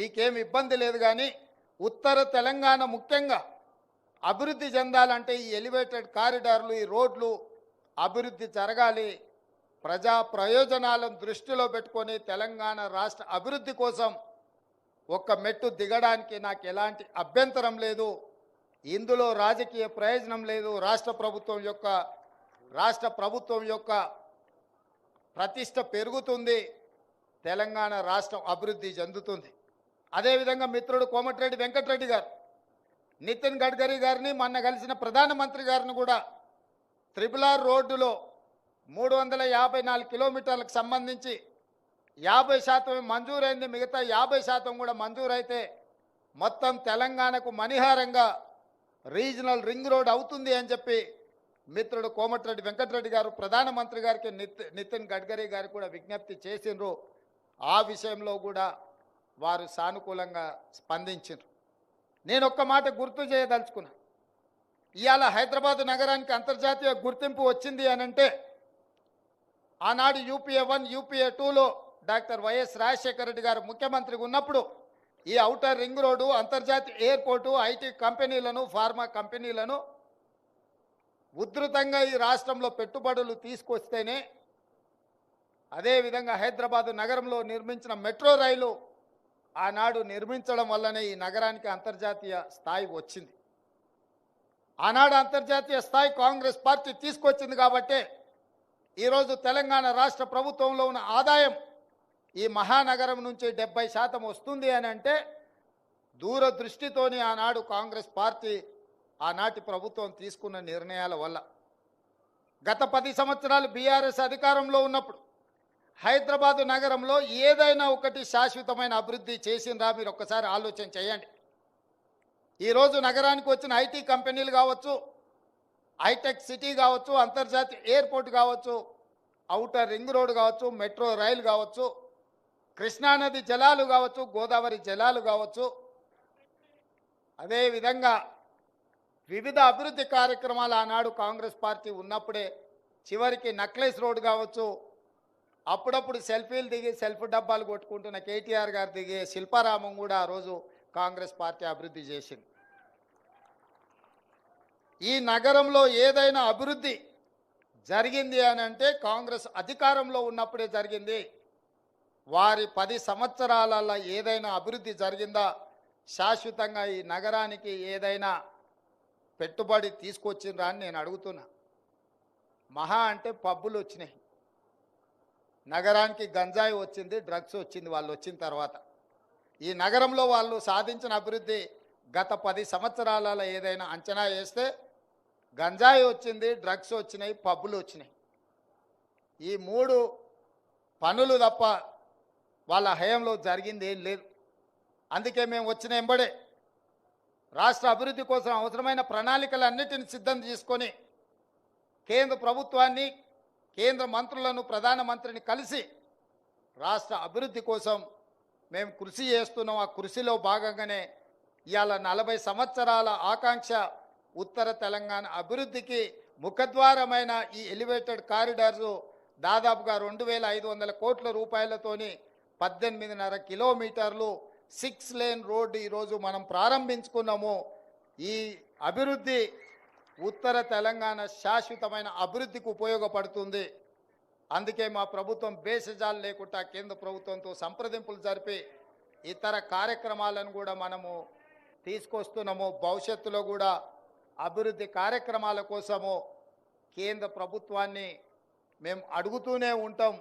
మీకేం ఇబ్బంది లేదు కానీ ఉత్తర తెలంగాణ ముఖ్యంగా అభివృద్ధి చెందాలంటే ఈ ఎలివేటెడ్ కారిడార్లు ఈ రోడ్లు అభివృద్ధి జరగాలి. ప్రజా ప్రయోజనాలను దృష్టిలో పెట్టుకొని తెలంగాణ రాష్ట్ర అభివృద్ధి కోసం ఒక్క మెట్టు దిగడానికి నాకు ఎలాంటి అభ్యంతరం లేదు. ఇందులో రాజకీయ ప్రయోజనం లేదు. రాష్ట్ర ప్రభుత్వం యొక్క రాష్ట్ర ప్రభుత్వం యొక్క ప్రతిష్ట పెరుగుతుంది. తెలంగాణ రాష్ట్రం అభివృద్ధి చెందుతుంది. అదేవిధంగా మిత్రుడు కోమటిరెడ్డి వెంకటరెడ్డి గారు నితిన్ గడ్కరీ గారిని మొన్న కలిసిన ప్రధానమంత్రి గారిని కూడా త్రిపుల్ ఆర్ రోడ్డులో మూడు వందల యాభై నాలుగు కిలోమీటర్లకు సంబంధించి యాభై శాతం మంజూరైంది. మిగతా యాభై శాతం కూడా మంజూరైతే మొత్తం తెలంగాణకు మణిహారంగా రీజనల్ రింగ్ రోడ్ అవుతుంది అని చెప్పి మిత్రుడు కోమటిరెడ్డి వెంకటరెడ్డి గారు ప్రధానమంత్రి గారికి నితిన్ గడ్కరీ గారు కూడా విజ్ఞప్తి చేసిండ్రు. ఆ విషయంలో కూడా వారు సానుకూలంగా స్పందించారు నేను ఒక్క మాట గుర్తు చేయదలుచుకున్నా. ఇవాళ హైదరాబాద్ నగరానికి అంతర్జాతీయ గుర్తింపు వచ్చింది అని అంటే ఆనాడు యూపీఏ వన్ యూపీఏ టూలో డాక్టర్ వైఎస్ రాజశేఖర రెడ్డి గారు ముఖ్యమంత్రిగా ఉన్నప్పుడు ఈ ఔటర్ రింగ్ రోడ్డు అంతర్జాతీయ ఎయిర్పోర్టు ఐటీ కంపెనీలను ఫార్మా కంపెనీలను ఉధృతంగా ఈ రాష్ట్రంలో పెట్టుబడులు తీసుకొస్తేనే అదేవిధంగా హైదరాబాద్ నగరంలో నిర్మించిన మెట్రో రైలు ఆనాడు నిర్మించడం వల్లనే ఈ నగరానికి అంతర్జాతీయ స్థాయి వచ్చింది. ఆనాడు అంతర్జాతీయ స్థాయి కాంగ్రెస్ పార్టీ తీసుకొచ్చింది కాబట్టే ఈరోజు తెలంగాణ రాష్ట్ర ప్రభుత్వంలో ఉన్న ఆదాయం ఈ మహానగరం నుంచి డెబ్బై శాతం వస్తుంది అని అంటే దూరదృష్టితోని ఆనాడు కాంగ్రెస్ పార్టీ ఆనాటి ప్రభుత్వం తీసుకున్న నిర్ణయాల వల్ల. గత పది సంవత్సరాలు బీఆర్ఎస్ అధికారంలో ఉన్నప్పుడు హైదరాబాదు నగరంలో ఏదైనా ఒకటి శాశ్వతమైన అభివృద్ధి చేసిందా మీరు ఒక్కసారి ఆలోచన చేయండి. ఈరోజు నగరానికి వచ్చిన ఐటీ కంపెనీలు కావచ్చు హైటెక్ సిటీ కావచ్చు అంతర్జాతీయ ఎయిర్పోర్ట్ కావచ్చు ఔటర్ రింగ్ రోడ్ కావచ్చు మెట్రో రైలు కావచ్చు కృష్ణానది జలాలు కావచ్చు గోదావరి జలాలు కావచ్చు అదేవిధంగా వివిధ అభివృద్ధి కార్యక్రమాలు ఆనాడు కాంగ్రెస్ పార్టీ ఉన్నప్పుడే చివరికి నక్లెస్ రోడ్ కావచ్చు అప్పుడప్పుడు సెల్ఫీలు దిగి సెల్ఫ్ డబ్బాలు కొట్టుకుంటున్న కేటీఆర్ గారు దిగి శిల్పారామం కూడా ఆ రోజు కాంగ్రెస్ పార్టీ అభివృద్ధి చేసింది. ఈ నగరంలో ఏదైనా అభివృద్ధి జరిగింది అని అంటే కాంగ్రెస్ అధికారంలో ఉన్నప్పుడే జరిగింది. వారి పది సంవత్సరాలలో ఏదైనా అభివృద్ధి జరిగిందా? శాశ్వతంగా ఈ నగరానికి ఏదైనా పెట్టుబడి తీసుకొచ్చిండ్రా అని నేను అడుగుతున్నా. మహా అంటే పబ్బులు వచ్చినాయి. నగరానికి గంజాయి వచ్చింది డ్రగ్స్ వచ్చింది వాళ్ళు వచ్చిన తర్వాత. ఈ నగరంలో వాళ్ళు సాధించిన అభివృద్ధి గత పది సంవత్సరాలలో ఏదైనా అంచనా వేస్తే గంజాయి వచ్చింది డ్రగ్స్ వచ్చినాయి పబ్బులు వచ్చినాయి. ఈ మూడు పనులు తప్ప వాళ్ళ హయంలో జరిగింది ఏం లేదు. అందుకే మేము వచ్చిన ఎంబడే రాష్ట్ర అభివృద్ధి కోసం అవసరమైన ప్రణాళికలన్నిటిని సిద్ధం చేసుకొని కేంద్ర ప్రభుత్వాన్ని కేంద్ర మంత్రులను ప్రధానమంత్రిని కలిసి రాష్ట్ర అభివృద్ధి కోసం మేము కృషి చేస్తున్నాం. ఆ కృషిలో భాగంగానే ఇవాళ నలభై సంవత్సరాల ఆకాంక్ష ఉత్తర తెలంగాణ అభివృద్ధికి ముఖద్వారమైన ఈ ఎలివేటెడ్ కారిడార్స్ దాదాపుగా రెండు వేల ఐదు వందల కోట్ల రూపాయలతోని పద్దెనిమిదిన్నర కిలోమీటర్లు సిక్స్ లేన్ రోడ్డు ఈరోజు మనం ప్రారంభించుకున్నాము. ఈ అభివృద్ధి ఉత్తర తెలంగాణ శాశ్వతమైన అభివృద్ధికి ఉపయోగపడుతుంది. అందుకే మా ప్రభుత్వం భేషజాలు లేకుండా కేంద్ర ప్రభుత్వంతో సంప్రదింపులు జరిపి ఇతర కార్యక్రమాలను కూడా మనము తీసుకొస్తున్నాము. భవిష్యత్తులో కూడా అభివృద్ధి కార్యక్రమాల కోసము కేంద్ర ప్రభుత్వాన్ని మేము అడుగుతూనే ఉంటాం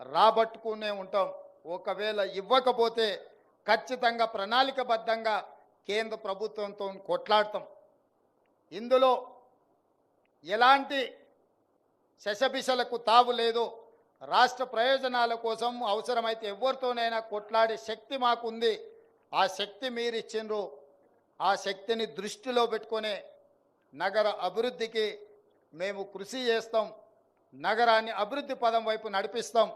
రాబట్టుకునే ఉంటాం. ఒకవేళ ఇవ్వకపోతే ఖచ్చితంగా ప్రణాళికబద్ధంగా కేంద్ర ప్రభుత్వంతో కొట్లాడతాం. ఇందులో ఎలాంటి శశబిశలకు తావు లేదు. రాష్ట్ర ప్రయోజనాల కోసం అవసరమైతే ఎవరితోనైనా కొట్లాడే శక్తి మాకుంది. ఆ శక్తి మీరిచ్చిండ్రు. ఆ శక్తిని దృష్టిలో పెట్టుకునే నగర అభివృద్ధికి మేము కృషి చేస్తాం. నగరాన్ని అభివృద్ధి పదం వైపు నడిపిస్తాం.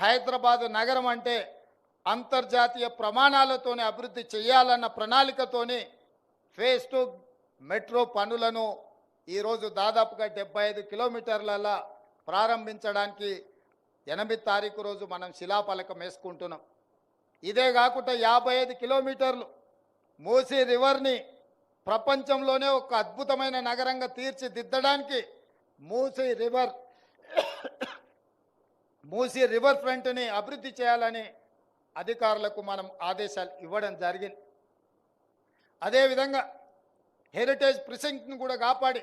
హైదరాబాదు నగరం అంటే అంతర్జాతీయ ప్రమాణాలతోనే అభివృద్ధి చేయాలన్న ప్రణాళికతోని ఫేస్ టు మెట్రో పనులను ఈరోజు దాదాపుగా డెబ్బై ఐదు కిలోమీటర్లలో ప్రారంభించడానికి ఎనిమిది తారీఖు రోజు మనం శిలాఫలకం వేసుకుంటున్నాం. ఇదే కాకుండా యాభై ఐదు కిలోమీటర్లు మూసీ రివర్ని ప్రపంచంలోనే ఒక అద్భుతమైన నగరంగా తీర్చిదిద్దడానికి మూసీ రివర్ మూసీ రివర్ ఫ్రంట్ని అభివృద్ధి చేయాలని అధికారులకు మనం ఆదేశాలు ఇవ్వడం జరిగింది. అదేవిధంగా హెరిటేజ్ ప్రిసింక్ట్ను కూడా కాపాడి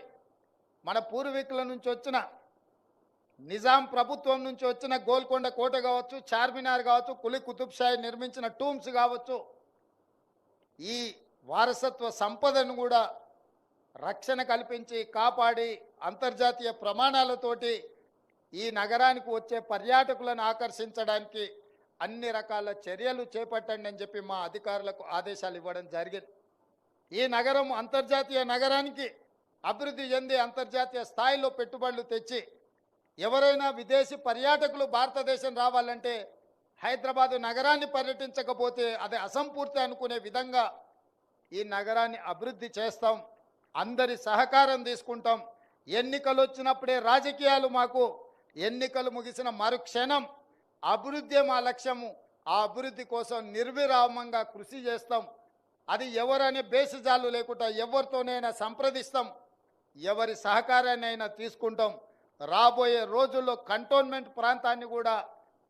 మన పూర్వీకుల నుంచి వచ్చిన నిజాం ప్రభుత్వం నుంచి వచ్చిన గోల్కొండ కోట కావచ్చు చార్మినార్ కావచ్చు కులి కుతుబ్షాయి నిర్మించిన టూమ్స్ కావచ్చు ఈ వారసత్వ సంపదను కూడా రక్షణ కల్పించి కాపాడి అంతర్జాతీయ ప్రమాణాలతోటి ఈ నగరానికి వచ్చే పర్యాటకులను ఆకర్షించడానికి అన్ని రకాల చర్యలు చేపట్టండి అని చెప్పి మా అధికారులకు ఆదేశాలు ఇవ్వడం జరిగింది. ఈ నగరం అంతర్జాతీయ నగరానికి అభివృద్ధి చెంది అంతర్జాతీయ స్థాయిలో పెట్టుబడులు తెచ్చి ఎవరైనా విదేశీ పర్యాటకులు భారతదేశం రావాలంటే హైదరాబాదు నగరాన్ని పర్యటించకపోతే అది అసంపూర్తి అనుకునే విధంగా ఈ నగరాన్ని అభివృద్ధి చేస్తాం. అందరి సహకారం తీసుకుంటాం. ఎన్నికలు వచ్చినప్పుడే రాజకీయాలు మాకు ఎన్నికలు ముగిసిన మరుక్షణం అభివృద్ధి మా లక్ష్యము. ఆ అభివృద్ధి కోసం నిర్విరామంగా కృషి చేస్తాం. అది ఎవరనే బేసిజాలు లేకుండా ఎవరితోనైనా సంప్రదిస్తాం. ఎవరి సహకారాన్ని అయినా తీసుకుంటాం. రాబోయే రోజుల్లో కంటోన్మెంట్ ప్రాంతాన్ని కూడా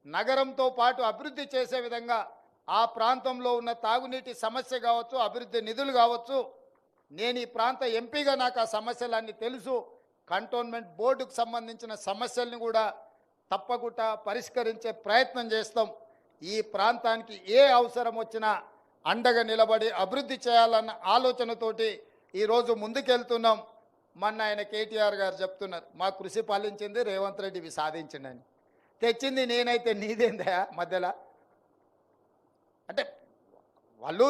నగరంతో పాటు అభివృద్ధి చేసే విధంగా ఆ ప్రాంతంలో ఉన్న తాగునీటి సమస్య కావచ్చు అభివృద్ధి నిధులు కావచ్చు నేను ఈ ప్రాంత ఎంపీగా నాకు ఆ సమస్యలన్నీ తెలుసు. కంటోన్మెంట్ బోర్డుకు సంబంధించిన సమస్యల్ని కూడా తప్పకుండా పరిష్కరించే ప్రయత్నం చేస్తాం. ఈ ప్రాంతానికి ఏ అవసరం వచ్చినా అండగా నిలబడి అభివృద్ధి చేయాలన్న ఆలోచనతోటి ఈరోజు ముందుకెళ్తున్నాం. మొన్న ఆయన కేటీఆర్ గారు చెప్తున్నారు మా కృషి పాలించింది రేవంత్ రెడ్డి ఇవి సాధించిండని తెచ్చింది నేనైతే నీదేందా మధ్యలో? అంటే వాళ్ళు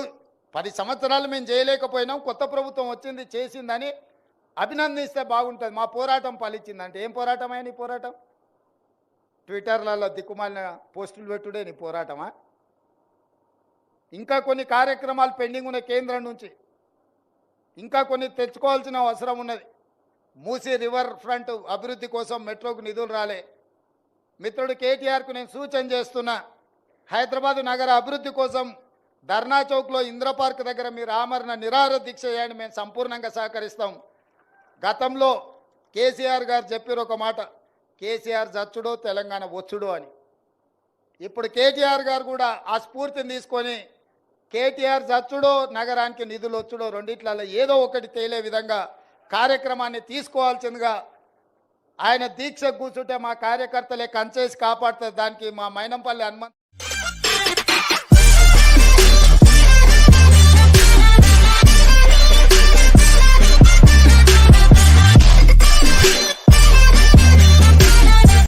పది సంవత్సరాలు మేము చేయలేకపోయినాం కొత్త ప్రభుత్వం వచ్చింది చేసిందని అభినందిస్తే బాగుంటుంది. మా పోరాటం ఫలించిందంటే ఏం పోరాటం నీ పోరాటం? ట్విట్టర్లలో దిక్కుమాలిన పోస్టులు పెట్టుడే నీ పోరాటమా? ఇంకా కొన్ని కార్యక్రమాలు పెండింగ్ ఉన్న కేంద్రం నుంచి ఇంకా కొన్ని తెచ్చుకోవాల్సిన అవసరం ఉన్నది. మూసీ రివర్ ఫ్రంట్ అభివృద్ధి కోసం మెట్రోకు నిధులు రాలే. మిత్రుడు కేటీఆర్కు నేను సూచన చేస్తున్నా హైదరాబాదు నగర అభివృద్ధి కోసం ధర్నా చౌక్లో ఇంద్రపార్క్ దగ్గర మీరు ఆమరణ నిరాహార దీక్ష చేయండి మేము సంపూర్ణంగా సహకరిస్తాం. గతంలో కేసీఆర్ గారు చెప్పారు ఒక మాట కేసీఆర్ చచ్చుడో తెలంగాణ వచ్చుడో అని. ఇప్పుడు కేటీఆర్ గారు కూడా ఆ స్ఫూర్తిని తీసుకొని కేటీఆర్ చచ్చుడో నగరానికి నిధులు వచ్చుడో రెండిట్లలో ఏదో ఒకటి తేలే విధంగా కార్యక్రమాన్ని తీసుకోవాల్సిందిగా ఆయన దీక్ష కూర్చుంటే మా కార్యకర్తలే కంచేసి కాపాడుతుంది దానికి మా మైనంపల్లి హనుమంత్